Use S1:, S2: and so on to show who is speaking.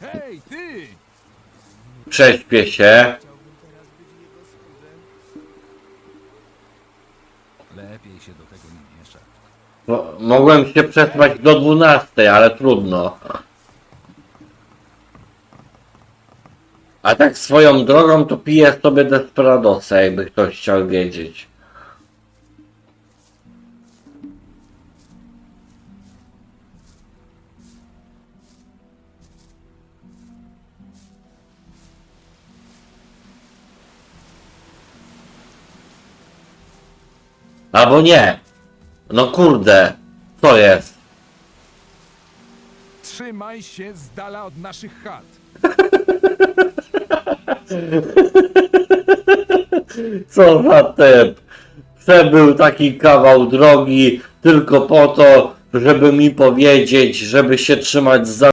S1: Hej, ty!
S2: Prześpię się.
S1: Lepiej się do tego nie mieszać.
S2: Mo- Mogłem się przespać do 12, ale trudno. A tak swoją drogą to piję sobie Desperadosa, jakby ktoś chciał wiedzieć. Albo nie. No kurde. Co jest?
S1: Trzymaj się z dala od naszych chat.
S2: Co za typ? Przebył taki kawał drogi tylko po to, żeby mi powiedzieć, żeby się trzymać za